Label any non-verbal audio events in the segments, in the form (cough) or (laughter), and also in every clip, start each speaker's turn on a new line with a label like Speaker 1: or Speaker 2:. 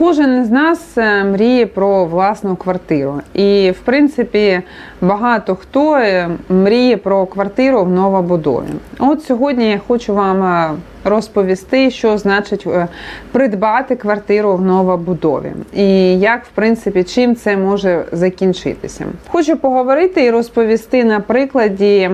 Speaker 1: Кожен з нас е, мріє про власну квартиру. І, в принципі, багато хто е, мріє про квартиру в новобудові. От сьогодні я хочу вам е, розповісти, що значить придбати квартиру в новобудові. І як, в принципі, чим це може закінчитися. Хочу поговорити і розповісти на прикладі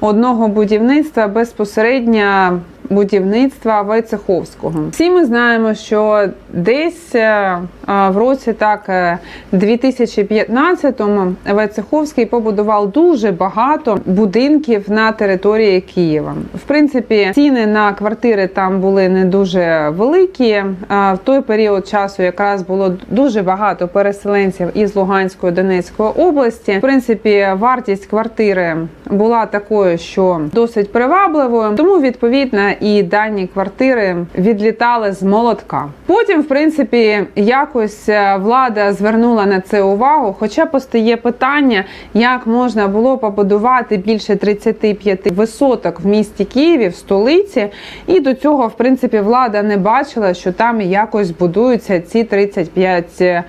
Speaker 1: одного будівництва безпосередньо будівництва Войцеховського. Всі ми знаємо, що десь е, в році так е, 2015-му Войцеховський побудував дуже багато будинків на території Києва. В принципі, ціни на квартири там були не дуже великі. В той період часу якраз було дуже багато переселенців із Луганської Донецької області. В принципі, вартість квартири була такою, що досить привабливою, тому відповідно і дані квартири відлітали з молотка. Потім, в принципі, якось е, влада звернула на це увагу. Хоча постає питання, як можна було побудувати більше 35 висоток в місті Києві, в столиці, і до цього, в принципі, влада не бачила, що там якось будуються ці 35 е,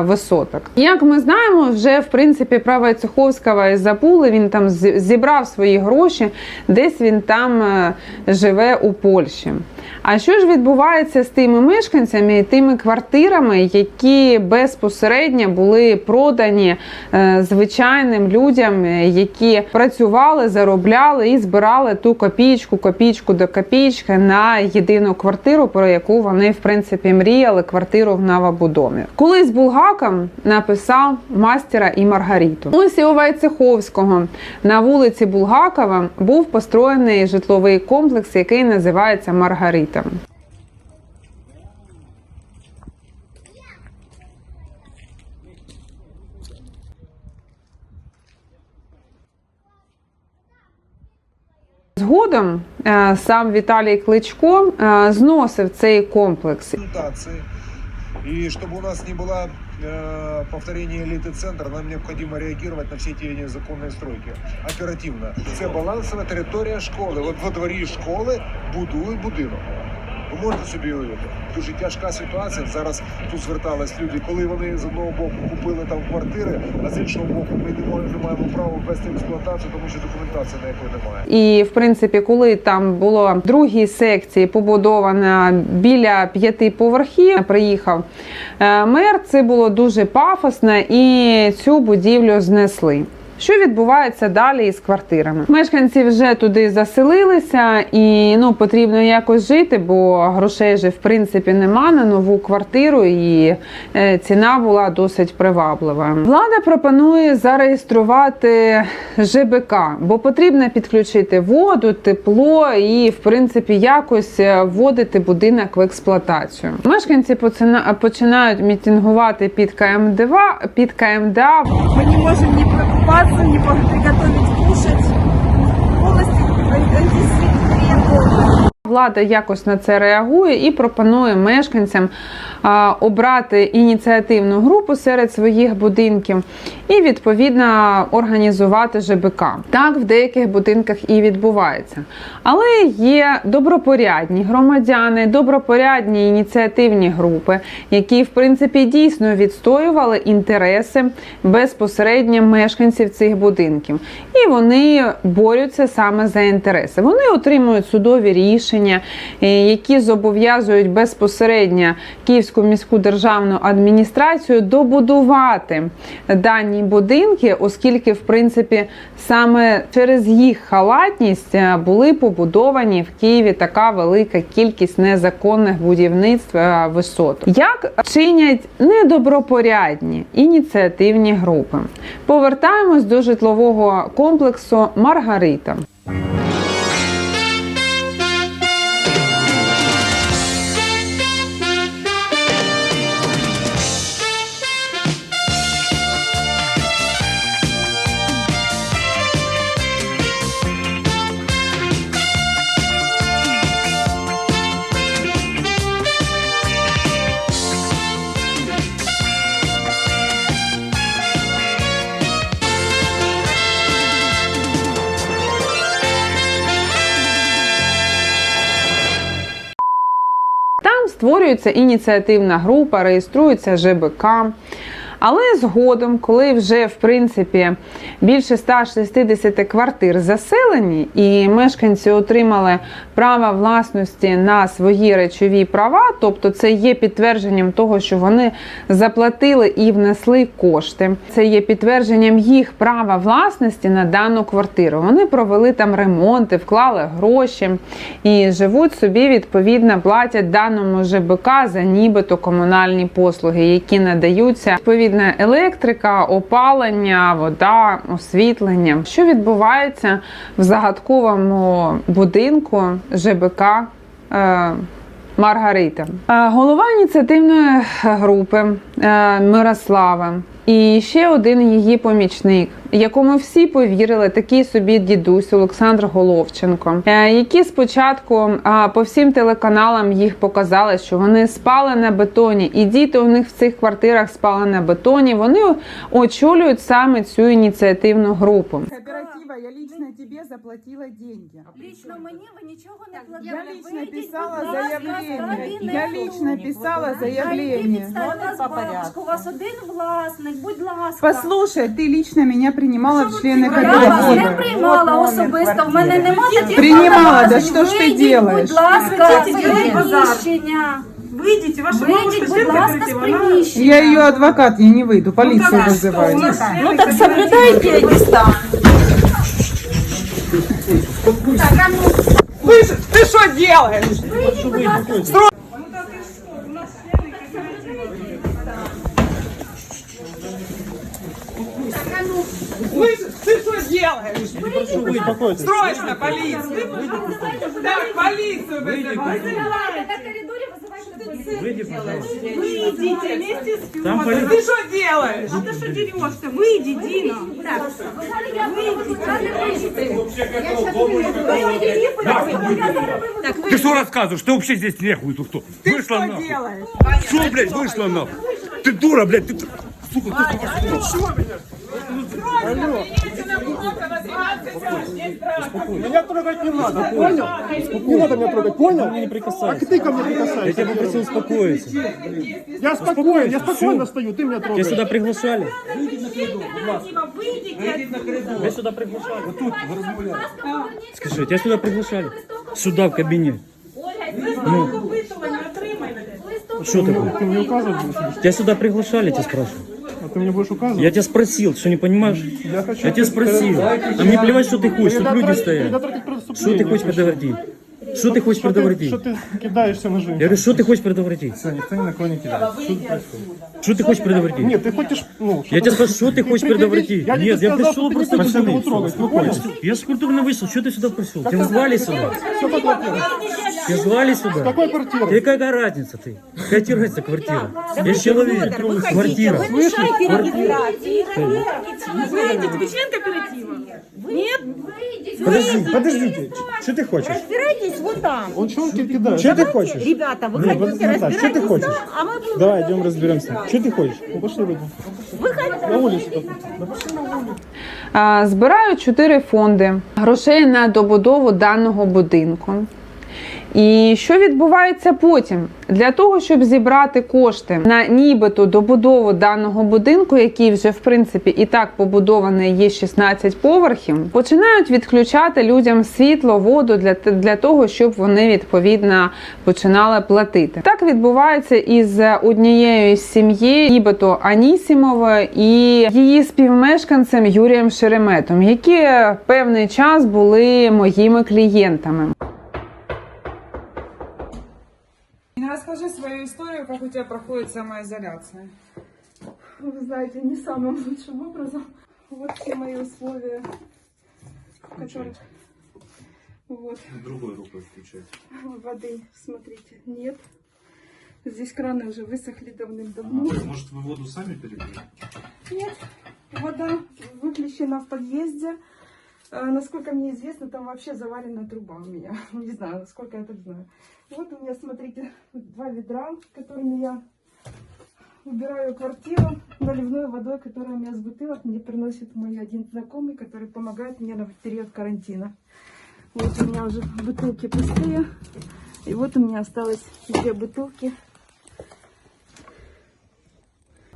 Speaker 1: висоток. Як ми знаємо, вже в принципі про Войцеховського і забули. Він там з- зібрав свої гроші, десь він там е, живе у Польщі. А що ж відбувається з тими мешканцями і тими квартирами, які безпосередньо були продані е, звичайним людям, е, які працювали, заробляли і збирали ту копійку, копійку до копійки на єдину квартиру, про яку вони в принципі мріяли квартиру в новобудові. Колись Булгаков написав мастера і Маргариту. Ось і у Войцеховського вулиці Булгакова був построєний житловий комплекс, який називається Маргарита. Згодом е, сам Віталій Кличко е, зносив цей комплекс.
Speaker 2: И чтобы у нас не было э, повторения элиты центра, нам необходимо реагировать на все эти незаконные стройки оперативно. Це балансова територія школи. От во дворі школи будують будинок. Ви можете собі уявити? Дуже тяжка ситуація. Зараз тут звертались люди, коли вони з одного боку купили там квартири, а з іншого боку ми не можемо не маємо права ввести експлуатацію, тому що документації ніякої немає.
Speaker 1: І в принципі, коли там було другій секції побудована біля п'яти поверхів, приїхав е, мер. Це було дуже пафосно, і цю будівлю знесли. Що відбувається далі із квартирами? Мешканці вже туди заселилися, і ну потрібно якось жити, бо грошей же в принципі нема на нову квартиру, і е, ціна була досить приваблива. Влада пропонує зареєструвати ЖБК, бо потрібно підключити воду, тепло і в принципі якось е, вводити будинок в експлуатацію. Мешканці починають мітингувати під КМДА, під КМДА.
Speaker 3: Ми не можемо ні прокупатися, ні приготувати кушать. Полностью антисемитская
Speaker 1: Влада якось на це реагує і пропонує мешканцям обрати ініціативну групу серед своїх будинків і відповідно організувати ЖБК. Так в деяких будинках і відбувається. Але є добропорядні громадяни, добропорядні ініціативні групи, які в принципі дійсно відстоювали інтереси безпосередньо мешканців цих будинків. І вони борються саме за інтереси. Вони отримують судові рішення, е, які зобов'язують безпосередньо Київську міську державну адміністрацію добудувати дані будинки, оскільки, в принципі, саме через їх халатність е, були побудовані в Києві така велика кількість незаконних будівництв е, висот. Як чинять недобропорядні ініціативні групи? Повертаємось до житлового комплексу Маргарита. Створюється ініціативна група, реєструється ЖБК. Але згодом, коли вже в принципі більше 160 квартир заселені, і мешканці отримали право власності на свої речові права, тобто це є підтвердженням того, що вони заплатили і внесли кошти. Це є підтвердженням їх права власності на дану квартиру. Вони провели там ремонти, вклали гроші і живуть собі відповідно платять даному ЖБК за нібито комунальні послуги, які надаються відповідно електрика, опалення, вода, освітлення. Що відбувається в загадковому будинку ЖБК? Е, Маргарита, Е, голова ініціативної групи е, Мирослава і ще один її помічник, якому всі повірили, такий собі дідусь Олександр Головченко, е, які спочатку по всім телеканалам їх показали, що вони спали на бетоні, і діти у них в цих квартирах спали на бетоні. Вони очолюють саме цю ініціативну групу.
Speaker 4: Кооператива, я лично тебе заплатила деньги.
Speaker 5: Лично мені ви нічого не
Speaker 4: Я
Speaker 5: платили.
Speaker 4: лично
Speaker 5: Вийдіть,
Speaker 4: писала
Speaker 5: будь ласка, з
Speaker 4: заявление.
Speaker 5: кабінету.
Speaker 4: Я лично писала
Speaker 5: Знайдіть
Speaker 4: заявление.
Speaker 5: підстави з. У вас один власник, будь ласка.
Speaker 4: Послушай, ты лично меня принимала в члены
Speaker 5: Я вас не
Speaker 4: кооператива.
Speaker 5: приймала особисто. В мене нема таких
Speaker 4: Принимала, да
Speaker 5: повноважень.
Speaker 4: что ж ты
Speaker 5: Вийдіть,
Speaker 4: делаешь?
Speaker 5: Будь ласка, з
Speaker 3: Прекратите базар.
Speaker 5: приміщення.
Speaker 3: Выйдите, ваша
Speaker 5: Вийдіть,
Speaker 3: бабушка
Speaker 5: будь
Speaker 3: член
Speaker 5: ласка, з
Speaker 3: кооператива, она-
Speaker 5: приміщення.
Speaker 4: Я ее адвокат, я не выйду, полицию
Speaker 3: так, а что
Speaker 4: вызываю.
Speaker 3: у нас?
Speaker 5: Ну так соблюдайте дистанцію.
Speaker 4: Ты, ты что делаешь?
Speaker 5: Вийдіть, будь ласка.
Speaker 4: Слышишь, ты что делаешь? Срочно полицию! Так, полицию вызывай!
Speaker 5: На коридорі визивайте поліцію.
Speaker 3: Выйдите вместе с Федором.
Speaker 4: Ты что делаешь?
Speaker 3: А ты что дерешься? Выйди, Дина.
Speaker 6: Ты что рассказываешь? Ты вообще здесь нехуй тут кто?
Speaker 4: Ты
Speaker 6: Вышла
Speaker 4: что
Speaker 6: нахуй.
Speaker 4: делаешь?
Speaker 6: Что, блядь, вышла нахуй? Ты дура, блядь, ты... Сука, ты...
Speaker 7: Меня трогать не надо, понял? Не надо меня трогать, понял? Не прикасайся. А ты ко мне прикасайся.
Speaker 8: Я тебя попросил успокоиться.
Speaker 7: Я спокоен, я спокойно стою, ты меня
Speaker 8: Тебя
Speaker 7: трогаешь.
Speaker 8: сюда приглашали?
Speaker 3: Выйдите.
Speaker 8: Тебя сюда приглашали? Вот тут, Скажи, тебя сюда приглашали? Сюда, в кабинет. Ну, что такое?
Speaker 7: Ты мне указывать будешь?
Speaker 8: Тебя сюда приглашали, я тебя спрашиваю.
Speaker 7: А ты мне будешь указывать?
Speaker 8: Я тебя спросил, что не понимаешь?
Speaker 7: Я хочу...
Speaker 8: Я тебя спросил. А мне плевать, что ты хочешь, тут люди стоят.
Speaker 7: Предотвратить
Speaker 8: Что
Speaker 7: преступление.
Speaker 8: ты хочешь предотвратить? Что ты хочешь
Speaker 7: Что ты,
Speaker 8: предотвратить?
Speaker 7: что ты кидаешься на
Speaker 8: Я
Speaker 7: женщин?
Speaker 8: говорю, что ты хочешь предотвратить?
Speaker 7: Все, никто ни на кого не кидает. Что происходит?
Speaker 8: Что ты хочешь предотвратить?
Speaker 7: Нет, ты хочешь, ну...
Speaker 8: Я тебя спрашиваю, что ты хочешь
Speaker 7: предъявить?
Speaker 8: предотвратить?
Speaker 7: Я тебе
Speaker 8: Нет, я
Speaker 7: сказал,
Speaker 8: пришел
Speaker 7: что ты
Speaker 8: просто
Speaker 7: не будешь
Speaker 8: пацаны.
Speaker 7: его трогать, вы поняли?
Speaker 8: Я с культурно вышел, что ты сюда пришел? Тебя звали сюда?
Speaker 7: Все по квартире.
Speaker 8: Тебя звали сюда?
Speaker 7: Какой квартиры?
Speaker 8: Тебе какая разница ты? Какая тебе разница квартира? Я человек. Квартира.
Speaker 3: Выйдите, вы член кооператива? Нет?
Speaker 9: Подожди, подождите, что ты хочешь?
Speaker 10: Разбирайтесь вот там.
Speaker 7: Он что он кидает?
Speaker 9: Что ты хочешь?
Speaker 10: Ребята,
Speaker 9: Не,
Speaker 10: выходите,
Speaker 9: подожди, Наташ, что ты
Speaker 10: разбирайтесь
Speaker 9: хочешь?
Speaker 10: там, а мы будем...
Speaker 9: Давай, идем разберемся. Что ты хочешь?
Speaker 7: Ну, пошли выйдем.
Speaker 10: Выходите.
Speaker 7: На улицу.
Speaker 1: А, Збирають чотири фонди грошей на добудову даного будинку. І що відбувається потім? Для того, щоб зібрати кошти на нібито добудову даного будинку, який вже в принципі і так побудований, є 16 поверхів, починають відключати людям світло, воду для, для того, щоб вони відповідно починали платити. Так відбувається із однією з сім'ї, нібито Анісімовою і її співмешканцем Юрієм Шереметом, які певний час були моїми клієнтами.
Speaker 4: Расскажи свою историю, как у тебя проходит самоизоляция.
Speaker 3: Вы знаете, не самым лучшим образом. Вот все мои условия, в которых... Вот.
Speaker 6: Другой рукой включать.
Speaker 3: Воды, смотрите, нет. Здесь краны уже высохли давным-давно.
Speaker 6: Может, вы воду сами перебили?
Speaker 3: Нет, вода выключена в подъезде. Э, Насколько мне известно, там вообще заварена труба у меня. (laughs) Не знаю, насколько я так знаю. Вот у меня, смотрите, два ведра, которыми я убираю квартиру наливной водой, которая у меня с бутылок мне приносит мой один знакомый, который помогает мне на период карантина. Вот у меня уже бутылки пустые. И вот у меня осталось две бутылки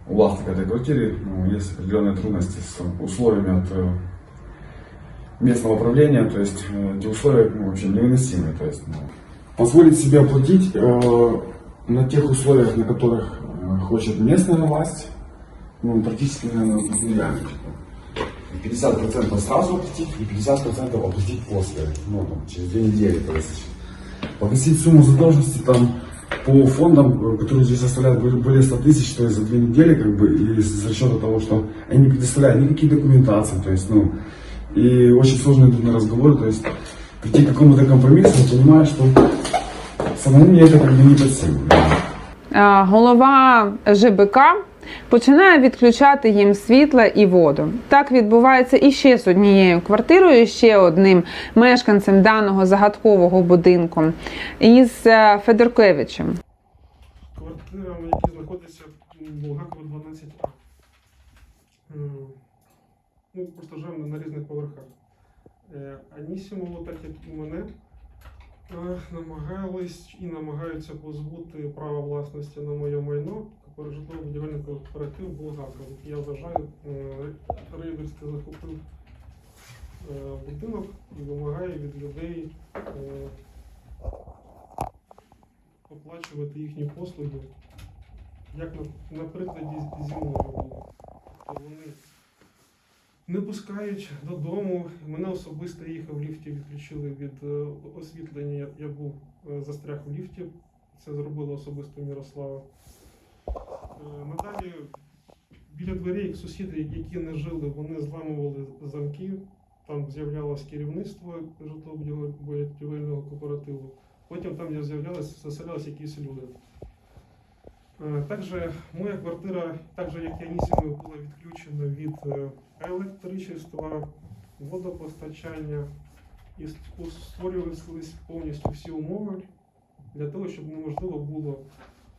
Speaker 11: у властника этой квартиры ну, есть определенные трудности с условиями от э, местного управления, то есть э, эти условия ну, вообще невыносимые. То есть, ну, позволить себе оплатить э, на тех условиях, на которых э, хочет местная власть, ну, практически нереально. типа. 50% сразу оплатить и 50% оплатить после, ну, там, через две недели. То есть погасить сумму задолженности там по фондам, э, которые здесь составляют более более 100 тысяч, то есть за две недели, как бы, и за расчета того, что они не предоставляют никакие документации, то есть, ну, и очень сложно идут на разговоры, то есть прийти к какому-то компромиссу, я понимаю, что самому мне это как бы не под силу.
Speaker 1: Е, голова ЖБК починає відключати їм світла і воду. Так відбувається і ще з однією квартирою, і ще одним мешканцем даного загадкового будинку із е, Федоркевичем.
Speaker 7: Квартира, в якій знаходиться Булгакова Ну, просто на різних поверхах. Е, Анісімово, так як і мене, е, намагались і намагаються позбути права власності на моє майно житлово-будівельний кооператив Булгаков. Я вважаю, е, рейдерськи захопив будинок і вимагає від людей оплачувати їхні послуги, як на, прикладі зі мною було. То Вони не пускають додому. Мене особисто їхав в ліфті, відключили від е, освітлення. Я, був е, застряг в ліфті. Це зробила особисто Мірослава. Е, Надалі біля дверей сусіди, які не жили, вони зламували замки. Там з'являлось керівництво житлово-будівельного кооперативу. Потім там з'являлися, заселялися якісь люди. Також моя квартира, так же як і Анісімою, була відключена від електричества, водопостачання і ст- створювалися повністю всі умови для того, щоб неможливо було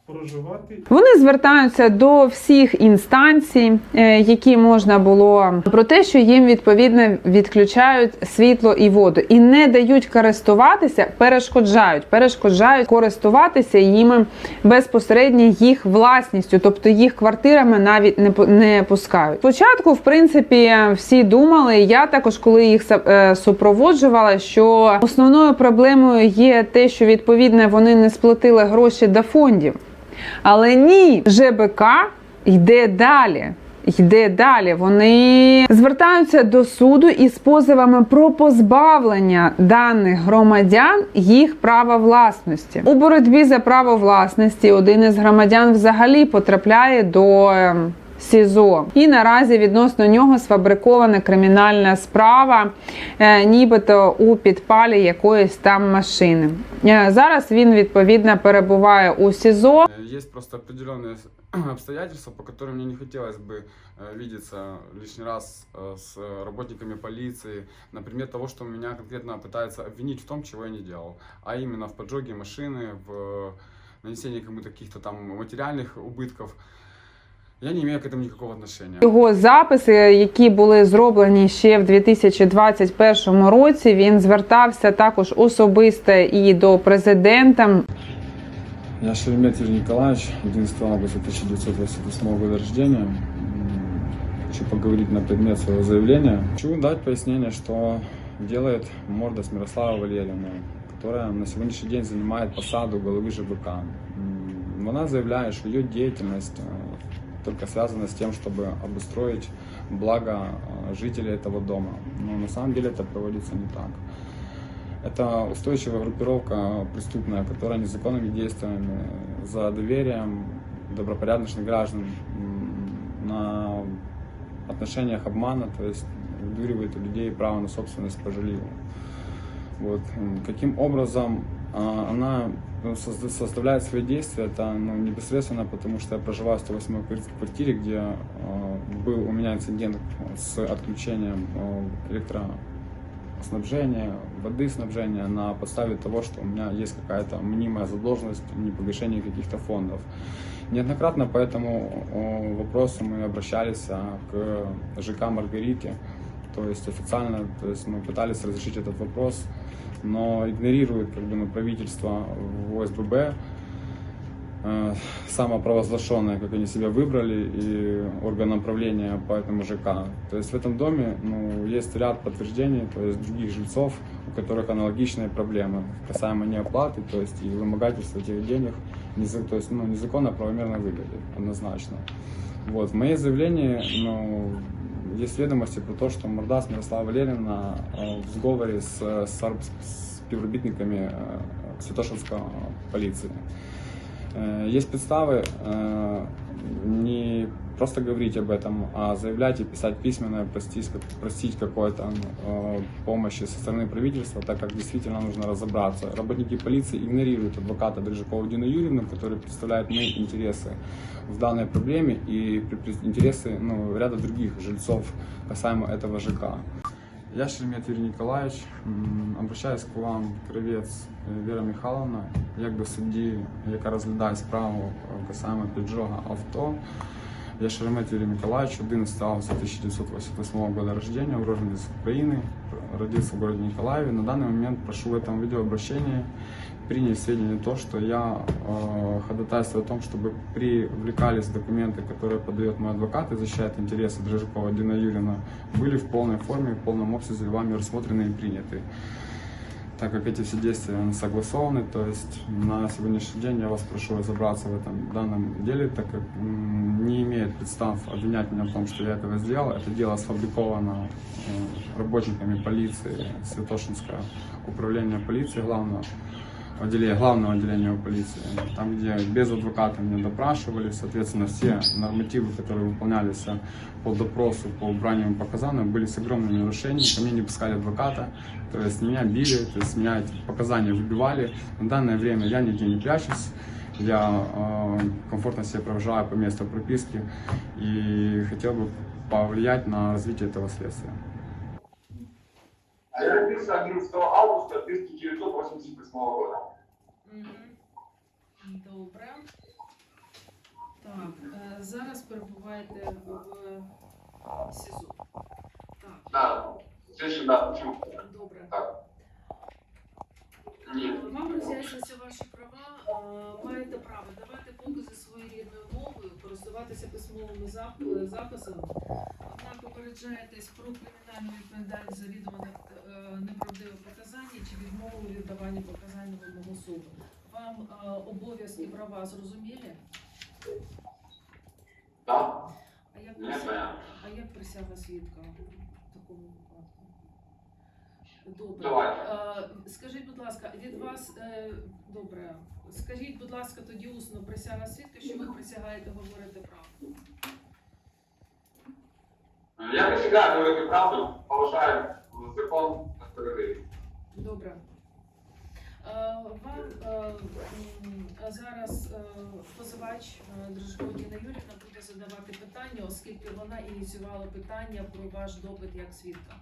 Speaker 7: проживати
Speaker 1: Вони звертаються до всіх інстанцій, е, які можна було про те, що їм відповідно відключають світло і воду, і не дають користуватися, перешкоджають, перешкоджають користуватися їм безпосередньо їх власністю, тобто їх квартирами навіть не не пускають. Спочатку, в принципі, всі думали. Я також, коли їх е, супроводжувала, що основною проблемою є те, що відповідно вони не сплатили гроші до фондів. Але ні, ЖБК йде далі. Йде далі. Вони звертаються до суду із позовами про позбавлення даних громадян їх права власності. У боротьбі за право власності один із громадян взагалі потрапляє до ем, СІЗО. І наразі відносно нього сфабрикована кримінальна справа, е, нібито у підпалі якоїсь там машини. Е, Зараз він відповідно перебуває у СІЗО.
Speaker 11: Э, Есть просто определенные (clears throat) обстоятельства, по которым мне не хотелось бы э, видеться лишний раз э, с э, работниками полиции. Например, того, что меня конкретно пытаются обвинить в том, чего я не делал. А именно в поджоге машины, в э, нанесении кому-то каких-то там материальных убытков. Я не имею к этому никакого отношения.
Speaker 1: Його записи, які були зроблені ще в 2021 році, він звертався також особисто і до президента.
Speaker 11: Я Шеремет Юрий Николаевич, 11 августа 1988 года рождения. М, Хочу поговорить на предмет своего заявления. Хочу дать пояснение, что делает Мордас Мирослава Валерьевна, которая на сегодняшний день занимает посаду главы ЖБК. М, Она заявляет, что ее деятельность э, только связана с тем, чтобы обустроить благо э, жителей этого дома. Но на самом деле это проводится не так. Это устойчивая группировка преступная, которая незаконными действиями за доверием добропорядочных граждан на отношениях обмана, то есть выдуривает у людей право на собственность по. Вот. Каким образом а, она составляет свои действия, это ну, непосредственно потому, что я проживаю в 108 квар- квартире, где а, был у меня инцидент с отключением а, электро снабжения, воды снабжения на подставе того, что у меня есть какая-то мнимая задолженность непогашения каких-то фондов. Неоднократно по этому о, вопросу мы обращались к ЖК Маргарите, то есть официально, то есть мы пытались разрешить этот вопрос, но игнорирует как бы, ну, правительство в ОСББ э, самопровозглашенные, как они себя выбрали, и орган правления по этому ЖК. То есть в этом доме ну, есть ряд подтверждений, то есть других жильцов, у которых аналогичные проблемы касаемо неоплаты, то есть и вымогательства этих денег, то есть ну, незаконно правомерно выгоды, однозначно. Вот, в моей заявлении ну, есть ведомости про то, что Мордас Мирослава Валерьевна э, в сговоре с, с, ар- с співробітниками э, Святошинской полиции. Э, Есть подставы э, не просто говорить об этом, а заявлять и писать письменно, просить, просить какой-то э, помощи со стороны правительства, так как действительно нужно разобраться. Работники полиции игнорируют адвоката Дрыжакова Дину Юрьевну, который представляет мои интересы в данной проблеме и интересы ну, ряда других жильцов касаемо этого ЖК. Я Шеремет Юрій Ніколаєвич, М, обращаюсь к вам, кравець е, Віра Михайловна, як до судді, яка розглядає справу е, касаємо піджога авто. Я Шеремет Юрий Николаевич, 11 августа 1988 года рождения, уроженец Украины, родился в городе Николаеве. На данный момент прошу в этом видеообращении принять в сведения то, что я э, ходатайствую о том, чтобы привлекались документы, которые подает мой адвокат и защищает интересы Дрожакова Дина Юрьевна, были в полной форме, в полном обсяге вами рассмотрены и приняты. Так как эти все действия согласованы, то есть на сегодняшний день я вас прошу разобраться в этом данном деле, так как не имеет представ обвинять меня в том, что я этого сделал. Это дело сфабриковано э, работниками полиции Святошинское управление полиции главного отделения, главного отделения полиции, там, где без адвоката меня допрашивали, соответственно, все нормативы, которые выполнялись э, по допросу, по убранию показаний, были с огромными нарушениями, ко мне не пускали адвоката, то есть меня били, то есть меня эти показания выбивали. На данное время я нигде не прячусь, я э, комфортно себя проживаю по месту прописки и хотел бы повлиять на развитие этого следствия.
Speaker 12: А я родился 11 августа 1988 года.
Speaker 13: Добре. Так, е, зараз перебуваєте в СІЗО. Так,
Speaker 12: Да, все сюда, почему?
Speaker 13: добре.
Speaker 12: Так. Нет.
Speaker 13: Вам роз'яснюються ваші права. Е, Маєте право давати покази своєю рідною мовою, користуватися письмовими е, записами. Однак попереджаєтесь про кримінальну відповідальність за відомо е, неправдиве показання чи відмову у віддаванні показань вимогу суду. Вам е, обов'язки права зрозумілі? А як присяга, а як присяга свідка в такому випадку? Добре.
Speaker 12: Давайте.
Speaker 13: Е, скажіть, будь ласка, від вас е, добре. Скажіть, будь ласка, тоді усно присяга свідка, що ви присягаєте говорити правду.
Speaker 12: Я присягаю говорить правду, повышаю закон на справедливість.
Speaker 13: Добре. Е, Вам зараз позивач Дрожкова Діна Юрівна буде задавати питання, оскільки вона ініціювала питання про ваш допит як свідка.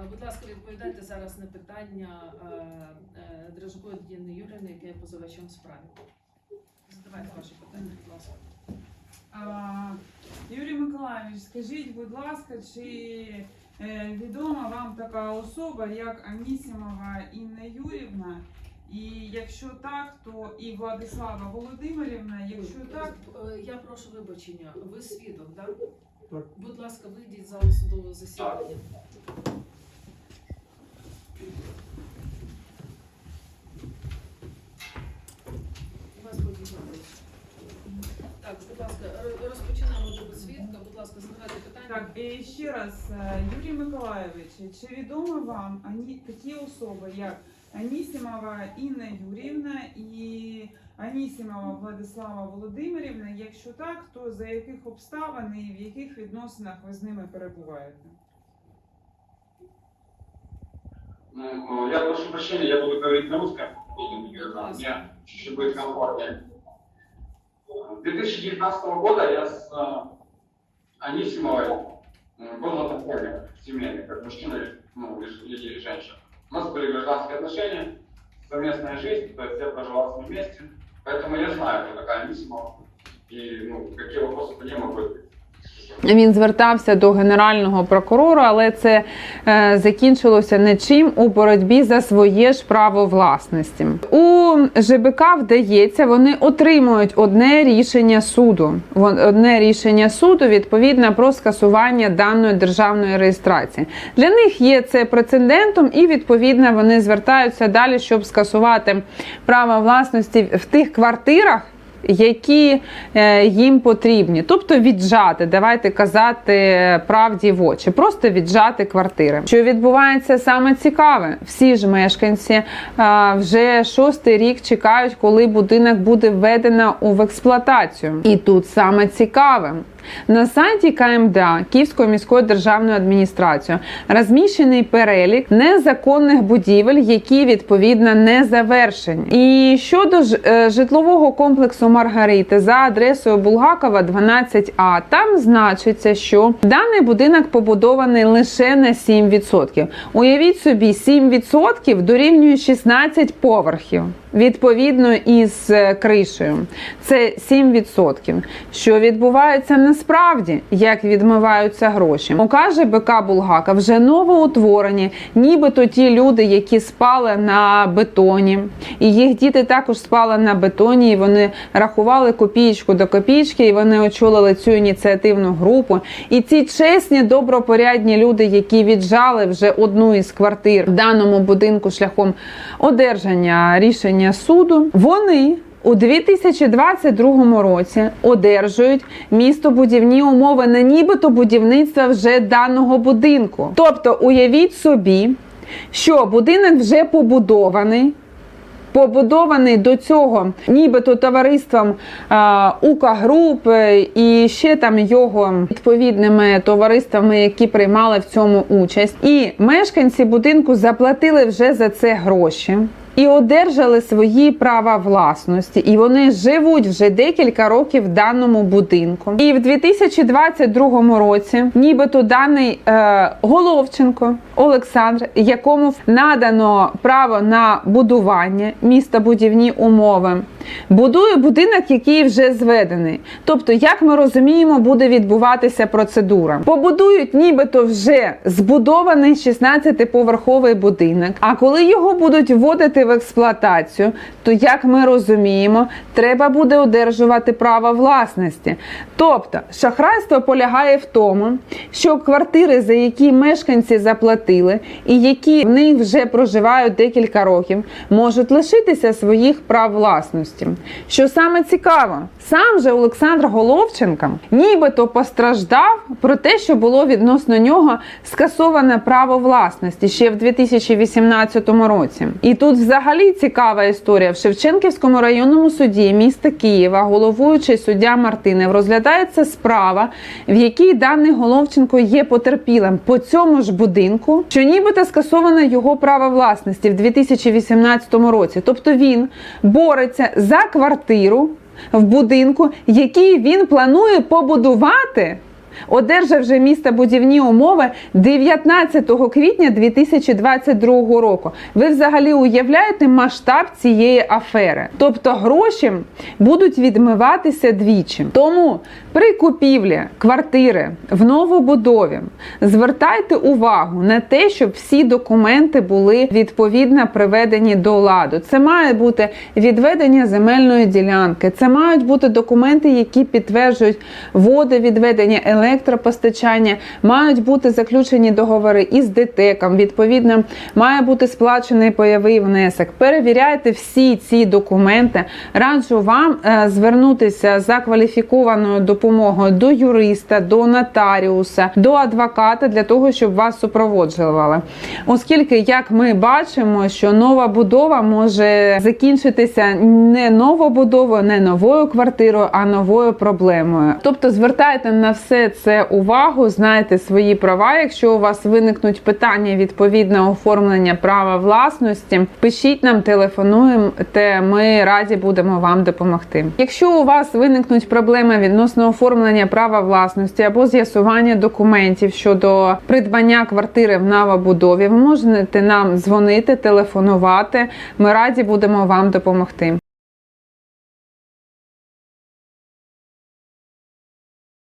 Speaker 13: Е, Будь ласка, відповідайте зараз на питання е, е, Дрожкової Діни Юрівни, яке є позивачем в справі. Задавайте ваші питання, будь ласка.
Speaker 4: А, Юрій Миколаївич, скажіть, будь ласка, чи відома вам така особа, як Анісімова Інна Юрівна? І якщо так, то і Владислава Володимирівна, якщо так,
Speaker 13: Я прошу вибачення. Ви свідок, так?
Speaker 7: Так.
Speaker 13: Будь ласка, вийдіть з залу судового засідання. Вас повідомляють. Так, будь ласка, розпочинаємо до свідка. Будь ласка, задавайте питання.
Speaker 4: так, і ще раз, е, Юрій Миколаївич, чи відомо вам ані, такі особи, як Анісімова Інна Юрівна і Анісімова Владислава Володимирівна? Якщо так, то за яких обставин і в яких відносинах ви з ними перебуваєте?
Speaker 12: Ну, ну, я прошу прощения, я буду говорить на русском. Будет комфортнее. 2019 года я с э, Анисимовой э, был на подходе семейный, как мужчина ну, и, и женщина. У нас были гражданские отношения, совместная жизнь, то есть я проживал с ним вместе. Поэтому я знаю, кто такая Анисимова и ну, какие вопросы по ней могут быть.
Speaker 1: Він звертався до генерального прокурора, але це е, закінчилося нічим у боротьбі за своє ж право власності. У ЖБК вдається, вони отримують одне рішення суду. Одне рішення суду відповідно про скасування даної державної реєстрації. Для них є це прецедентом, і відповідно вони звертаються далі, щоб скасувати право власності в тих квартирах. Які е, їм потрібні, тобто віджати, давайте казати правді в очі, просто віджати квартири. Що відбувається саме цікаве, всі ж мешканці е, вже шостий рік чекають, коли будинок буде введено в експлуатацію. І тут саме цікаве. На сайті КМДА Київської міської державної адміністрації розміщений перелік незаконних будівель, які відповідно не завершені. І щодо е, житлового комплексу Маргарити за адресою Булгакова 12А, там значиться, що даний будинок побудований лише на 7%. Уявіть собі, 7% дорівнює 16 поверхів. Відповідно із е, кришею, це 7%. Що відбувається насправді, як відмиваються гроші? Окаже БК Булгака вже новоутворені, нібито ті люди, які спали на бетоні, і їх діти також спали на бетоні, і вони рахували копієчку до копієчки, і вони очолили цю ініціативну групу. І ці чесні, добропорядні люди, які віджали вже одну із квартир в даному будинку шляхом одержання рішення суду, вони. У 2022 році одержують містобудівні умови на нібито будівництва вже даного будинку. Тобто, уявіть собі, що будинок вже побудований. Побудований до цього, нібито товариством УКА Груп і ще там його відповідними товариствами, які приймали в цьому участь. І мешканці будинку заплатили вже за це гроші. І одержали свої права власності, і вони живуть вже декілька років в даному будинку. І в 2022 році, нібито даний е, Головченко Олександр, якому надано право на будування міста будівні умови, будує будинок, який вже зведений. Тобто, як ми розуміємо, буде відбуватися процедура. Побудують, нібито вже збудований 16-поверховий будинок. А коли його будуть вводити в експлуатацію, то як ми розуміємо, треба буде одержувати право власності. Тобто, шахрайство полягає в тому, що квартири, за які мешканці заплатили, і які в них вже проживають декілька років, можуть лишитися своїх прав власності. Що саме цікаво, сам же Олександр Головченко нібито постраждав про те, що було відносно нього скасоване право власності ще в 2018 році. І тут взагалі цікава історія. В Шевченківському районному суді міста Києва, головуючий суддя Мартинев, розглядається справа, в якій даний Головченко є потерпілим по цьому ж будинку, що нібито скасовано його право власності в 2018 році. Тобто він бореться за квартиру в будинку, який він планує побудувати. Одержав вже містобудівні умови 19 квітня 2022 року. Ви взагалі уявляєте масштаб цієї афери? Тобто гроші будуть відмиватися двічі. Тому при купівлі квартири в новобудові звертайте увагу на те, щоб всі документи були відповідно приведені до ладу. Це має бути відведення земельної ділянки, це мають бути документи, які підтверджують водовідведення, електропостачання, мають бути заключені договори із ДТЕКом. Відповідно, має бути сплачений пайовий внесок. Перевіряйте всі ці документи. Раджу вам е, звернутися за кваліфікованою допомогою до юриста, до нотаріуса, до адвоката для того, щоб вас супроводжували. Оскільки, як ми бачимо, що нова будова може закінчитися не новобудовою, не новою квартирою, а новою проблемою. Тобто звертайте на все це увагу, знайте свої права. Якщо у вас виникнуть питання відповідно оформлення права власності, пишіть нам, телефонуємо, ми раді будемо вам допомогти. Якщо у вас виникнуть проблеми відносно оформлення права власності або з'ясування документів щодо придбання квартири в новобудові, ви можете нам дзвонити, телефонувати. Ми раді будемо вам допомогти.